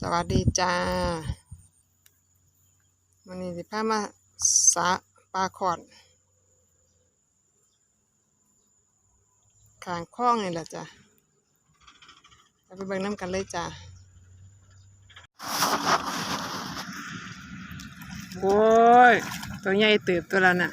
สวัสดีจ้าวันนี้สิพามาสาปลาขอดขางคล้องนี่แหละจ้ะเราไปเบิ่งน้ำกันเลยจ้าโอ้ย ตัวใหญ่เติบตัวและน่ะ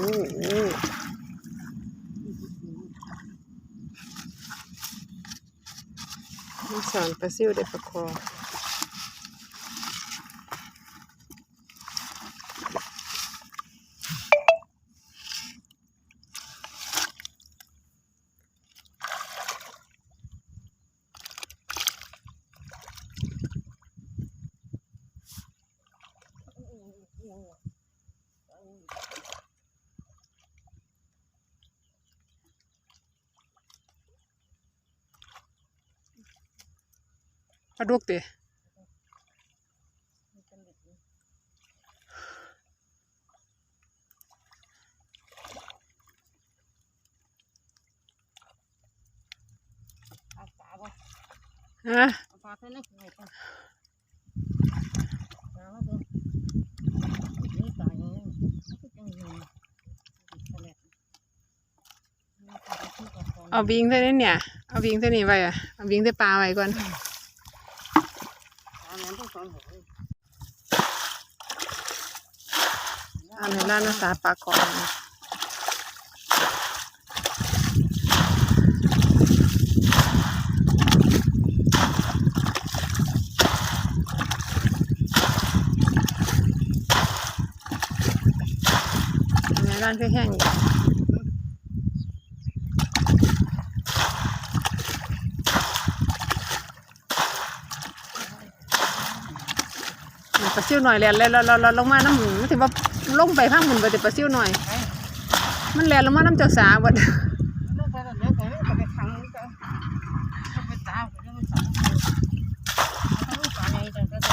อ้โห มีสอนปลาซิวได้ปลาคอ ปลาดุกเตะฮะปลาเท่านั้นเลยปลาปลาว่าเบิ่งนี่ปลาอย่างนี้มันก็จังอยู่ทะเลนี่ปลาที่กระพงเอาวิงเท่านี้เนี่ย เอาวิงเท่านี้ไว้อะเอาวิงเท่าปลาไว้ก่อน ปลาแม่นต้องสองหัวเลย อันนี้ร้านภาษาปลาคออันนี้านแห้งๆอยู่ปลาซิวหน่อยแลนแล้วเราเราลงมาน้ำหมูมันถือว่า ลงไปข้างหมุนไปแต่ปลาซิ่วหน่อย มันแลนลงมาน้ำเจ้าสาบด ลูกไปเดี๋ยวไปก็ไปขังก็ก็ไปตามก็ยังไม่สองทั้งปลาใหญ่จังก็ได้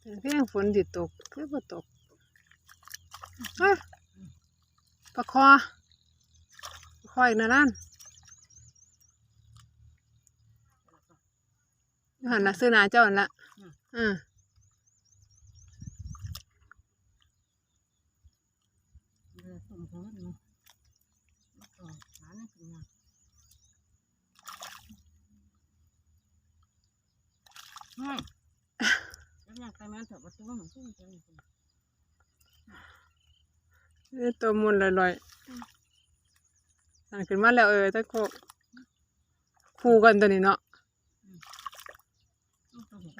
เพียงฝนติตกคือบ่ตกฮะปลาคอปลาคออีกนะนั่นหันนะซื้อนาเจ้าหันละอืมอหาเนี่ยเป็นไงไม่แล้วอยากไปแม่นเถอะประตูมันสู้จังเลยนี่ตัวมุนลอยๆอันขึ้นมาแล้วเออตะโกคู่กันตัวนี้เนาะ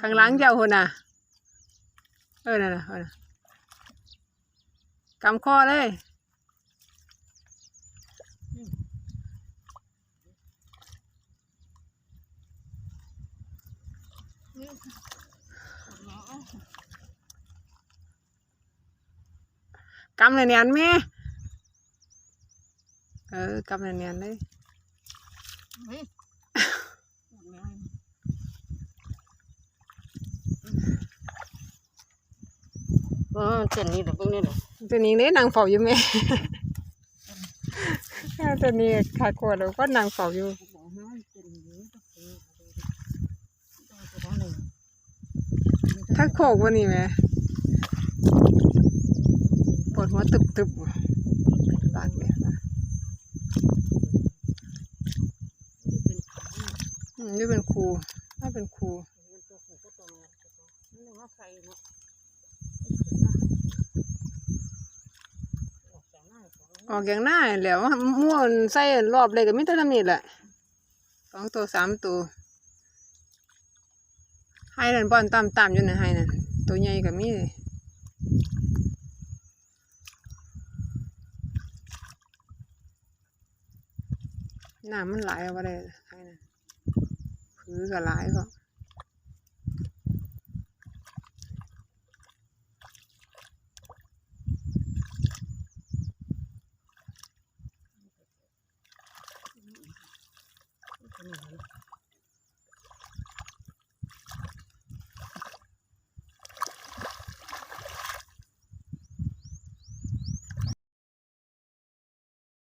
ข้างหลังเจ้าคนน่ะ เออ นั่นน่ะเออน่ะกำคอเลย กำเนียนๆแม่ เออกำเนียนๆเลยเฮ้ยเออเส้นนี้เดี๋ยวพวกนี้เดี๋ยวตัวนี้เนี่ยนางเฝ้าอยู่แม่ตัวนี้ขาดขวดแล้วก็นางเฝ้าอยู่ บอกให้เส้นนี้ก็คือ ต้องจะต้งเลยถ้าโคกวันนี้แม่ปวดหัวตึบตึบปากเนี่ยเป็นขาอืมนี่เป็นครูน่าเป็นครูออกจากหน้าของออกอย่างหน้าแล้วม่วนใส่รอบเลยก็มีแต่ทำนี่แหละสองตัวสามตัว ให้นั่นบอนตามตามอยู่นะให้นั่นตัวใหญ่กับมีน้ำมันไหลออกมาเลยให้นั่นผือก็ไหลก็